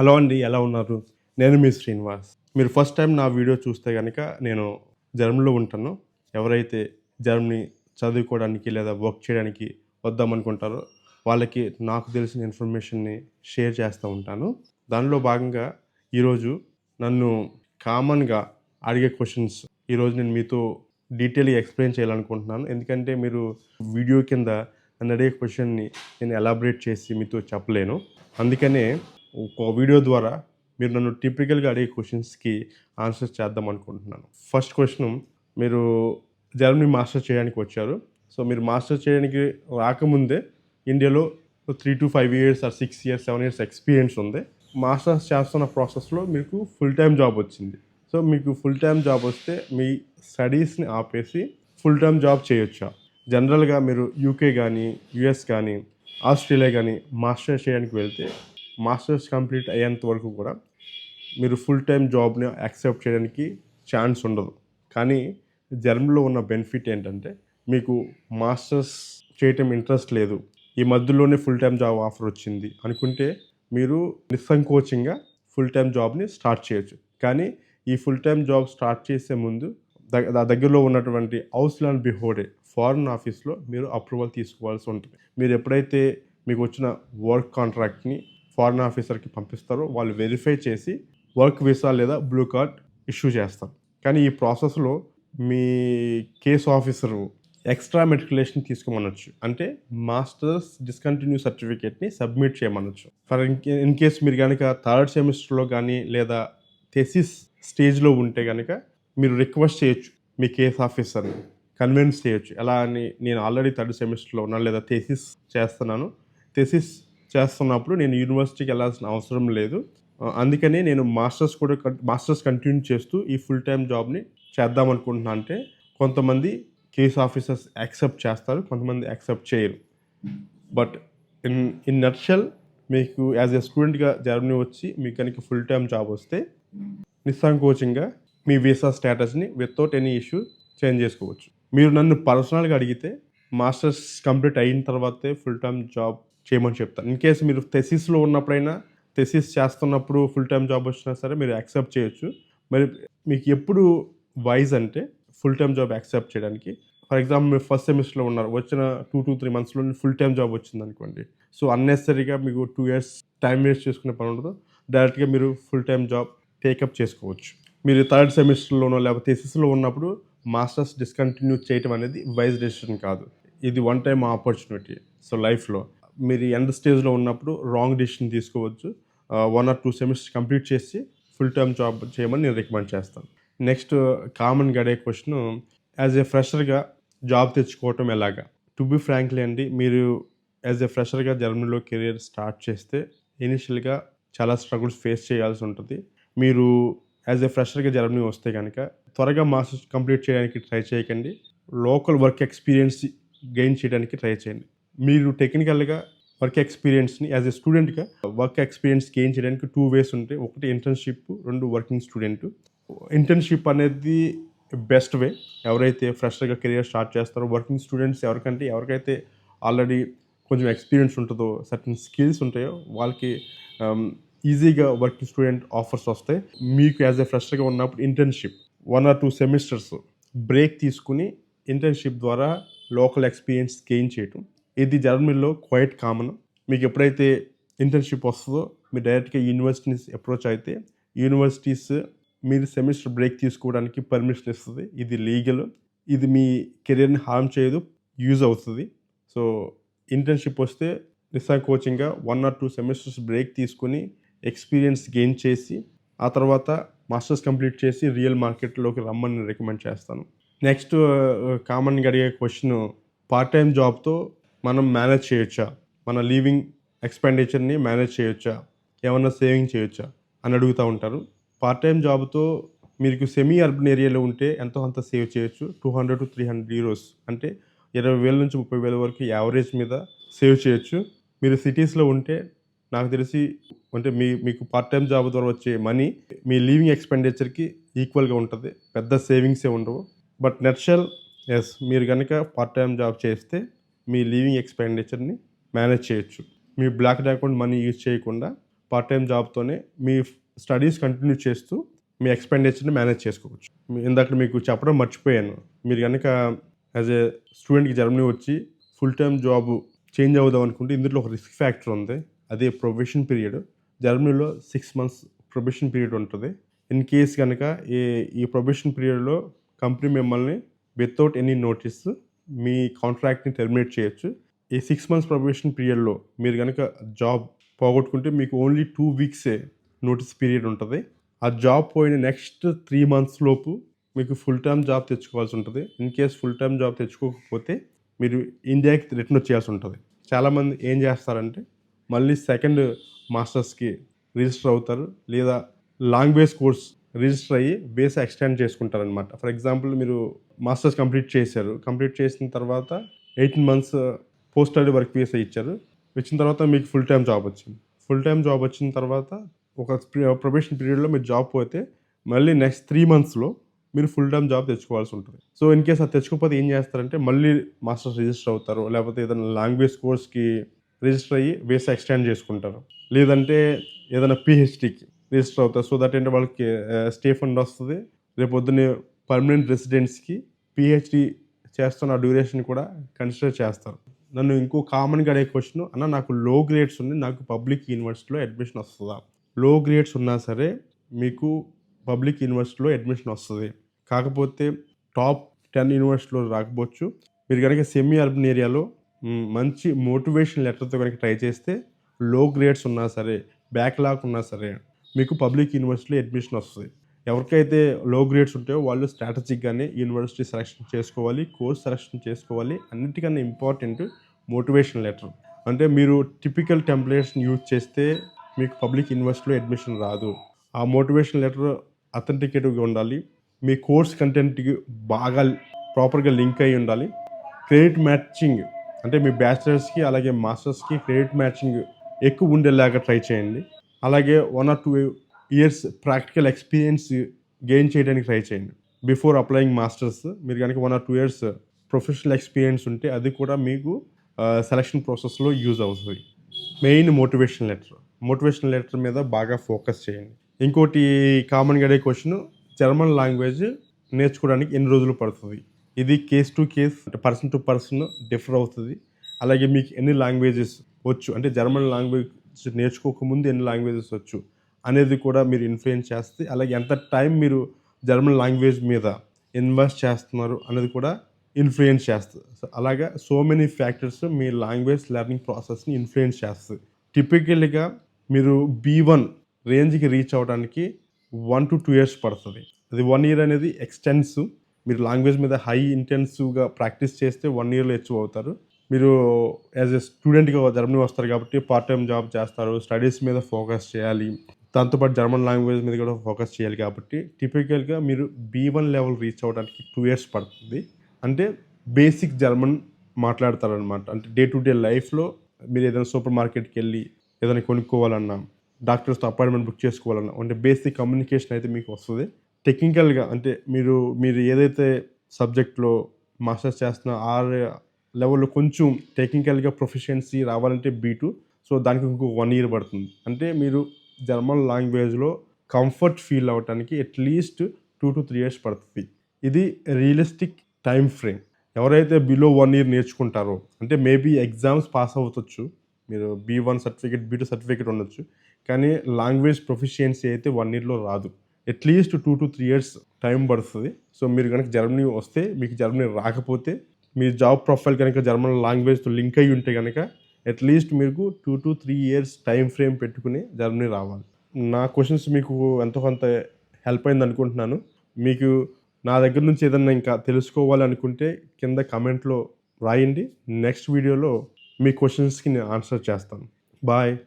Hello అండి ఎలా ఉన్నారు? నేను మీ శ్రీనివాస్. మీరు ఫస్ట్ టైం నా వీడియో చూస్తే కనుక నేను జర్మనీలో ఉంటాను. ఎవరైతే జర్మనీ చదువుకోవడానికి లేదా వర్క్ చేయడానికి వద్దామనుకుంటారో వాళ్ళకి నాకు తెలిసిన ఇన్ఫర్మేషన్ని షేర్ చేస్తూ ఉంటాను. దానిలో భాగంగా ఈరోజు నన్ను కామన్గా అడిగే క్వశ్చన్స్ ఈరోజు నేను మీతో డీటెయిల్గా ఎక్స్ప్లెయిన్ చేయాలనుకుంటున్నాను. ఎందుకంటే మీరు వీడియో కింద నన్ను అడిగే క్వశ్చన్ని నేను ఎలాబరేట్ చేసి మీతో చెప్పలేను. అందుకనే ఒక వీడియో ద్వారా మీరు నన్ను టిపికల్గా అడిగే క్వశ్చన్స్కి ఆన్సర్స్ చేద్దాం అనుకుంటున్నాను. ఫస్ట్ క్వశ్చన్ మీరు జర్మనీ మాస్టర్ చేయడానికి వచ్చారు. సో మీరు మాస్టర్ చేయడానికి రాకముందే ఇండియాలో three to five years or six years seven years experience ఉంది. మాస్టర్స్ చేస్తున్న ప్రాసెస్లో మీకు ఫుల్ టైం జాబ్ వచ్చింది. సో మీకు ఫుల్ టైం జాబ్ వస్తే మీ స్టడీస్ని ఆపేసి ఫుల్ టైం జాబ్ చేయొచ్చా? జనరల్గా మీరు యూకే కానీ యుఎస్ కానీ ఆస్ట్రేలియా కానీ మాస్టర్ చేయడానికి వెళ్తే మాస్టర్స్ కంప్లీట్ అయ్యేంత వరకు కూడా మీరు ఫుల్ టైం జాబ్ని యాక్సెప్ట్ చేయడానికి ఛాన్స్ ఉండదు. కానీ జర్మనీలో ఉన్న బెనిఫిట్ ఏంటంటే మీకు మాస్టర్స్ చేయటం ఇంట్రెస్ట్ లేదు. ఈ మధ్యలోనే ఫుల్ టైం జాబ్ ఆఫర్ వచ్చింది అనుకుంటే మీరు నిస్సంకోచంగా ఫుల్ టైం జాబ్ని స్టార్ట్ చేయొచ్చు. కానీ ఈ ఫుల్ టైం జాబ్ స్టార్ట్ చేసే ముందు దా దగ్గరలో ఉన్నటువంటి హౌస్ ల్యాండ్ బిహోడే ఫారెన్ ఆఫీస్లో మీరు అప్రూవల్ తీసుకోవాల్సి ఉంటుంది. మీరు ఎప్పుడైతే మీకు వచ్చిన వర్క్ కాంట్రాక్ట్ని ఫారెన్ ఆఫీసర్కి పంపిస్తారు వాళ్ళు వెరిఫై చేసి వర్క్ వీసా లేదా బ్లూ కార్డ్ ఇష్యూ చేస్తారు. కానీ ఈ ప్రాసెస్లో మీ కేస్ ఆఫీసరు ఎక్స్ట్రా మెట్రికులేషన్ తీసుకోమనొచ్చు. అంటే మాస్టర్స్ డిస్కంటిన్యూ సర్టిఫికేట్ని సబ్మిట్ చేయమనొచ్చు. ఫర్ ఇన్ కేస్ మీరు కనుక థర్డ్ సెమిస్టర్లో కానీ లేదా థెసిస్ స్టేజ్లో ఉంటే కనుక మీరు రిక్వెస్ట్ చేయొచ్చు మీ కేస్ ఆఫీసర్ని. కన్విన్స్ చేయొచ్చు. ఎలా అని నేను ఆల్రెడీ థర్డ్ సెమిస్టర్లో ఉన్నాను లేదా థెసిస్ చేస్తున్నాను. థెసిస్ చేస్తున్నప్పుడు నేను యూనివర్సిటీకి వెళ్ళాల్సిన అవసరం లేదు. అందుకనే నేను మాస్టర్స్ కూడా మాస్టర్స్ కంటిన్యూ చేస్తూ ఈ ఫుల్ టైం జాబ్ని చేద్దాం అనుకుంటున్నా. అంటే కొంతమంది కేస్ ఆఫీసర్స్ యాక్సెప్ట్ చేస్తారు కొంతమంది యాక్సెప్ట్ చేయరు. బట్ ఇన్ ఇన్ నట్షల్ మీకు యాజ్ ఎ స్టూడెంట్గా జర్మనీ వచ్చి మీకు కనుక ఫుల్ టైం జాబ్ వస్తే నిస్సంకోచంగా మీ వీసా స్టేటస్ని వితౌట్ ఎనీ ఇష్యూ చేంజ్ చేసుకోవచ్చు. మీరు నన్ను పర్సనల్గా అడిగితే మాస్టర్స్ కంప్లీట్ అయిన తర్వాతే ఫుల్ టైం జాబ్ చేయమని చెప్తాను ఇన్ కేసు మీరు థెసిస్లో ఉన్నప్పుడైనా థెసిస్ చేస్తున్నప్పుడు ఫుల్ టైం జాబ్ వచ్చినా సరే మీరు యాక్సెప్ట్ చేయొచ్చు. మరి మీకు ఎప్పుడు వైజ్ అంటే ఫుల్ టైం జాబ్ యాక్సెప్ట్ చేయడానికి. ఫర్ ఎగ్జాంపుల్ మీరు ఫస్ట్ సెమిస్టర్లో ఉన్నారు వచ్చిన టూ టూ త్రీ మంత్స్లో ఫుల్ టైం జాబ్ వచ్చింది అనుకోండి. సో అన్నెసరీగా మీకు టూ ఇయర్స్ టైం వేస్ట్ చేసుకునే పని ఉండదు. డైరెక్ట్గా మీరు ఫుల్ టైం జాబ్ టేకప్ చేసుకోవచ్చు. మీరు థర్డ్ సెమిస్టర్లోనో లేకపోతే థెసిస్లో ఉన్నప్పుడు మాస్టర్స్ డిస్కంటిన్యూ చేయటం అనేది వైజ్ డెసిషన్ కాదు. ఇది వన్ టైం ఆపర్చునిటీ సో లైఫ్లో మీరు ఎండ్ స్టేజ్లో ఉన్నప్పుడు రాంగ్ డెసిషన్ తీసుకోవచ్చు. One or two semesters complete చేసి ఫుల్ టైం జాబ్ చేయమని నేను రికమెండ్ చేస్తాను. నెక్స్ట్ కామన్ గడే క్వశ్చన్ యాజ్ ఏ ఫ్రెషర్గా జాబ్ తెచ్చుకోవటం ఎలాగా? టు బి ఫ్రాంక్లీ అండి మీరు యాజ్ ఏ ఫ్రెషర్గా జర్మనీలో కెరియర్ స్టార్ట్ చేస్తే ఇనిషియల్గా చాలా స్ట్రగుల్స్ ఫేస్ చేయాల్సి ఉంటుంది. మీరు యాజ్ ఏ ఫ్రెషర్గా జర్మనీ వస్తే కనుక త్వరగా మాస్టర్స్ కంప్లీట్ చేయడానికి ట్రై చేయకండి. లోకల్ వర్క్ ఎక్స్పీరియన్స్ గెయిన్ చేయడానికి ట్రై చేయండి. మీరు టెక్నికల్గా వర్క్ ఎక్స్పీరియన్స్ని యాజ్ ఎ స్టూడెంట్గా వర్క్ ఎక్స్పీరియన్స్ గెయిన్ చేయడానికి టూ వేస్ ఉంటాయి. ఒకటి ఇంటర్న్షిప్ రెండు వర్కింగ్ స్టూడెంట్ ఇంటర్న్షిప్ అనేది బెస్ట్ వే ఎవరైతే ఫ్రెషర్గా కెరియర్ స్టార్ట్ చేస్తారో వర్కింగ్ స్టూడెంట్స్ ఎవరికంటే ఎవరికైతే ఆల్రెడీ కొంచెం ఎక్స్పీరియన్స్ ఉంటుందో సర్టన్ స్కిల్స్ ఉంటాయో వాళ్ళకి ఈజీగా వర్కింగ్ స్టూడెంట్ ఆఫర్స్ వస్తాయి. మీకు యాజ్ ఎ ఫ్రెషర్గా ఉన్నప్పుడు internship one or two semesters break తీసుకుని ఇంటర్న్షిప్ ద్వారా లోకల్ ఎక్స్పీరియన్స్ గెయిన్ చేయటం. ఇది జర్మనీలో క్వైట్ కామన్ మీకు ఎప్పుడైతే ఇంటర్న్షిప్ వస్తుందో మీరు డైరెక్ట్గా యూనివర్సిటీస్ అప్రోచ్ అయితే యూనివర్సిటీస్ మీరు సెమిస్టర్ బ్రేక్ తీసుకోవడానికి పర్మిషన్ ఇస్తుంది. ఇది లీగల్ ఇది మీ కెరీర్ని హార్మ్ చేయదు యూజ్ అవుతుంది. సో ఇంటర్న్షిప్ వస్తే నిస్సంకోచంగా one or two semesters break తీసుకుని ఎక్స్పీరియన్స్ గెయిన్ చేసి ఆ తర్వాత మాస్టర్స్ కంప్లీట్ చేసి రియల్ మార్కెట్లోకి రమ్మని రికమెండ్ చేస్తాను. నెక్స్ట్ కామన్గా uh, అడిగే క్వశ్చన్ పార్ట్ టైం జాబ్తో మనం మేనేజ్ చేయొచ్చా? మన లీవింగ్ ఎక్స్పెండిచర్ని మేనేజ్ చేయొచ్చా? ఏమన్నా సేవింగ్ చేయొచ్చా? అని అడుగుతూ ఉంటారు. పార్ట్ టైం జాబ్తో మీకు సెమీ అర్బన్ ఏరియాలో ఉంటే ఎంతో అంత సేవ్ చేయొచ్చు. Two hundred to three hundred euros అంటే ఇరవై వేల నుంచి ముప్పై వేల వరకు యావరేజ్ మీద సేవ్ చేయొచ్చు. మీరు సిటీస్లో ఉంటే నాకు తెలిసి అంటే మీ మీకు పార్ట్ టైం జాబ్ ద్వారా వచ్చే మనీ మీ లీవింగ్ ఎక్స్పెండిచర్కి ఈక్వల్గా ఉంటుంది. పెద్ద సేవింగ్సే ఉండవు. బట్ నెట్షల్ ఎస్ మీరు కనుక పార్ట్ టైం జాబ్ చేస్తే మీ లీవింగ్ ఎక్స్పెండిచర్ని మేనేజ్ చేయొచ్చు. మీ బ్లాక్ అకౌంట్ మనీ యూజ్ చేయకుండా పార్ట్ టైం జాబ్తోనే మీ స్టడీస్ కంటిన్యూ చేస్తూ మీ ఎక్స్పెండిచర్ని మేనేజ్ చేసుకోవచ్చు. ఇందాక మీకు చెప్పడం మర్చిపోయాను. మీరు కనుక యాజ్ ఏ స్టూడెంట్కి జర్మనీ వచ్చి ఫుల్ టైం జాబ్ చేంజ్ అవుదాం అనుకుంటే ఇందులో ఒక రిస్క్ ఫ్యాక్టర్ ఉంది. అదే ప్రొబేషన్ పీరియడ్. జర్మనీలో సిక్స్ మంత్స్ ప్రొబేషన్ పీరియడ్ ఉంటుంది. ఇన్ కేస్ కనుక ఈ ఈ ప్రొబేషన్ పీరియడ్లో కంపెనీ మిమ్మల్ని వితౌట్ ఎనీ నోటీస్ మీ కాంట్రాక్ట్ని టెర్మినేట్ చేయొచ్చు. ఈ సిక్స్ మంత్స్ ప్రొబేషన్ పీరియడ్లో మీరు కనుక జాబ్ పోగొట్టుకుంటే మీకు ఓన్లీ టూ వీక్సే నోటీస్ పీరియడ్ ఉంటుంది. ఆ జాబ్ పోయిన నెక్స్ట్ త్రీ మంత్స్ లోపు మీకు ఫుల్ టైం జాబ్ తెచ్చుకోవాల్సి ఉంటుంది. In case full time job తెచ్చుకోకపోతే మీరు ఇండియాకి రిటర్న్ వచ్చేయాల్సి ఉంటుంది. చాలామంది ఏం చేస్తారంటే మళ్ళీ సెకండ్ మాస్టర్స్కి రిజిస్టర్ అవుతారు లేదా లాంగ్వేజ్ కోర్స్ రిజిస్టర్ అయ్యి బేస్ ఎక్స్టెండ్ చేసుకుంటారనమాట ఫర్ ఎగ్జాంపుల్ మీరు మాస్టర్స్ కంప్లీట్ చేశారు. కంప్లీట్ చేసిన తర్వాత eighteen months post study work visa ఇచ్చారు. ఇచ్చిన తర్వాత మీకు ఫుల్ టైం జాబ్ వచ్చింది. ఫుల్ టైం జాబ్ వచ్చిన తర్వాత ఒక ప్రొబేషన్ పీరియడ్లో మీరు జాబ్ పోతే మళ్ళీ నెక్స్ట్ త్రీ మంత్స్లో మీరు ఫుల్ టైం జాబ్ తెచ్చుకోవాల్సి ఉంటుంది. సో ఇన్ కేస్ అది తెచ్చుకోకపోతే ఏం చేస్తారంటే మళ్ళీ మాస్టర్స్ రిజిస్టర్ అవుతారు. లేకపోతే ఏదైనా లాంగ్వేజ్ కోర్స్కి రిజిస్టర్ అయ్యి వేసా ఎక్స్టెండ్ చేసుకుంటారు. లేదంటే ఏదైనా పిహెచ్డికి రిజిస్టర్ అవుతారు సో దట్ ఏంటంటే వాళ్ళకి స్టే ఫండ్ వస్తుంది. రేపు పొద్దున్నే పర్మనెంట్ రెసిడెంట్స్కి పిహెచ్డి చేస్తున్న డ్యూరేషన్ కూడా కన్సిడర్ చేస్తారు. నన్ను ఇంకో కామన్గా అడిగే క్వశ్చన్ అన్న నాకు లో గ్రేడ్స్ ఉంది నాకు పబ్లిక్ యూనివర్సిటీలో అడ్మిషన్ వస్తుందా? లో గ్రేడ్స్ ఉన్నా సరే మీకు పబ్లిక్ యూనివర్సిటీలో అడ్మిషన్ వస్తుంది. కాకపోతే టాప్ టెన్ యూనివర్సిటీలో రాకపోవచ్చు. మీరు కనుక సెమీ అర్బన్ ఏరియాలో మంచి మోటివేషన్ లెటర్తో కనుక ట్రై చేస్తే లో గ్రేడ్స్ ఉన్నా సరే బ్యాక్లాగ్ ఉన్నా సరే మీకు పబ్లిక్ యూనివర్సిటీలో అడ్మిషన్ వస్తుంది. ఎవరికైతే లో గ్రేడ్స్ ఉంటాయో వాళ్ళు స్ట్రాటజిక్గానే యూనివర్సిటీ సెలెక్షన్ చేసుకోవాలి కోర్స్ సెలెక్షన్ చేసుకోవాలి. అన్నిటికన్నా ఇంపార్టెంట్ మోటివేషన్ లెటర్ అంటే మీరు టిపికల్ టెంప్లెట్స్ని యూజ్ చేస్తే మీకు పబ్లిక్ యూనివర్సిటీలో అడ్మిషన్ రాదు. ఆ మోటివేషన్ లెటర్ అథెంటికేటివ్గా ఉండాలి. మీ కోర్స్ కంటెంట్కి బాగా ప్రాపర్గా లింక్ అయి ఉండాలి. క్రెడిట్ మ్యాచింగ్ అంటే మీ బ్యాచిలర్స్కి అలాగే మాస్టర్స్కి క్రెడిట్ మ్యాచింగ్ ఎక్కువ ఉండేలాగా ట్రై చేయండి. అలాగే one or two years practical experience gain చేయడానికి ట్రై చేయండి. బిఫోర్ అప్లయింగ్ మాస్టర్స్ మీరు కనుక one or two years professional experience ఉంటే అది కూడా మీకు సెలక్షన్ ప్రాసెస్లో యూజ్ అవుతుంది. Main motivation letter motivation letter మీద బాగా ఫోకస్ చేయండి. ఇంకోటి కామన్గా అడిగే క్వశ్చన్ జర్మన్ లాంగ్వేజ్ నేర్చుకోవడానికి ఎన్ని రోజులు పడుతుంది? ఇది కేస్ టు కేస్ అంటే పర్సన్ టు పర్సన్ డిఫర్ అవుతుంది. అలాగే మీకు ఎన్ని లాంగ్వేజెస్ వచ్చు? అంటే జర్మన్ లాంగ్వేజ్ నేర్చుకోకముందు ఎన్ని లాంగ్వేజెస్ వచ్చు అనేది కూడా మీరు ఇన్ఫ్లుయెన్స్ చేస్తే అలాగే ఎంత టైం మీరు జర్మన్ లాంగ్వేజ్ మీద ఇన్వెస్ట్ చేస్తున్నారు అనేది కూడా ఇన్ఫ్లుయెన్స్ చేస్తుంది. అలాగే అలాగా సో మెనీ ఫ్యాక్టర్స్ మీ లాంగ్వేజ్ లెర్నింగ్ ప్రాసెస్ని ఇన్ఫ్లుయెన్స్ చేస్తుంది. టిపికల్గా మీరు బీ వన్ రేంజ్కి రీచ్ అవ్వడానికి వన్ టు టూ ఇయర్స్ పడుతుంది. అది వన్ ఇయర్ అనేది ఎక్స్టెన్సివ్ మీరు లాంగ్వేజ్ మీద హై ఇంటెన్సివ్గా ప్రాక్టీస్ చేస్తే వన్ ఇయర్లో ఎక్కువ అవుతారు మీరు యాజ్ ఎ స్టూడెంట్గా జర్మనీ వస్తారు కాబట్టి పార్ట్ టైం జాబ్ చేస్తారు స్టడీస్ మీద ఫోకస్ చేయాలి. దాంతోపాటు జర్మన్ లాంగ్వేజ్ మీద కూడా ఫోకస్ చేయాలి కాబట్టి టిపికల్గా మీరు బీ వన్ లెవెల్ రీచ్ అవ్వడానికి టూ ఇయర్స్ పడుతుంది. అంటే బేసిక్ జర్మన్ మాట్లాడతారనమాట అంటే డే టు డే లైఫ్లో మీరు ఏదైనా సూపర్ మార్కెట్కి వెళ్ళి ఏదైనా కొనుక్కోవాలన్నా డాక్టర్స్తో అపాయింట్మెంట్ బుక్ చేసుకోవాలన్నా అంటే బేసిక్ కమ్యూనికేషన్ అయితే మీకు వస్తుంది. టెక్నికల్గా అంటే మీరు మీరు ఏదైతే సబ్జెక్ట్లో మాస్టర్స్ చేస్తున్న ఆర్ లెవెల్లో కొంచెం టెక్నికల్గా ప్రొఫిషియన్సీ రావాలంటే బీ టూ సో దానికి ఇంకో వన్ ఇయర్ పడుతుంది. అంటే మీరు జర్మన్ లాంగ్వేజ్లో కంఫర్ట్ ఫీల్ అవ్వటానికి at least two to three years పడుతుంది. ఇది రియలిస్టిక్ టైం ఫ్రేమ్. ఎవరైతే బిలో వన్ ఇయర్ నేర్చుకుంటారో అంటే మేబీ ఎగ్జామ్స్ పాస్ అవ్వచ్చు. మీరు B one certificate B two certificate ఉండొచ్చు. కానీ లాంగ్వేజ్ ప్రొఫిషియన్సీ అయితే వన్ ఇయర్లో రాదు. At least two to three years time పడుతుంది. సో మీరు కనుక జర్మనీ వస్తే మీకు జర్మనీ రాకపోతే మీ జాబ్ ప్రొఫైల్ కనుక జర్మన్ లాంగ్వేజ్తో లింక్ అయ్యి ఉంటే కనుక అట్లీస్ట్ మీకు two to three years time frame పెట్టుకుని జర్మనీ రావాలి. నా క్వశ్చన్స్ మీకు ఎంతో కొంత హెల్ప్ అయింది అనుకుంటున్నాను. మీకు నా దగ్గర నుంచి ఏదన్నా ఇంకా తెలుసుకోవాలనుకుంటే కింద కమెంట్లో రాయండి. నెక్స్ట్ వీడియోలో మీ క్వశ్చన్స్కి నేను ఆన్సర్ చేస్తాను. బాయ్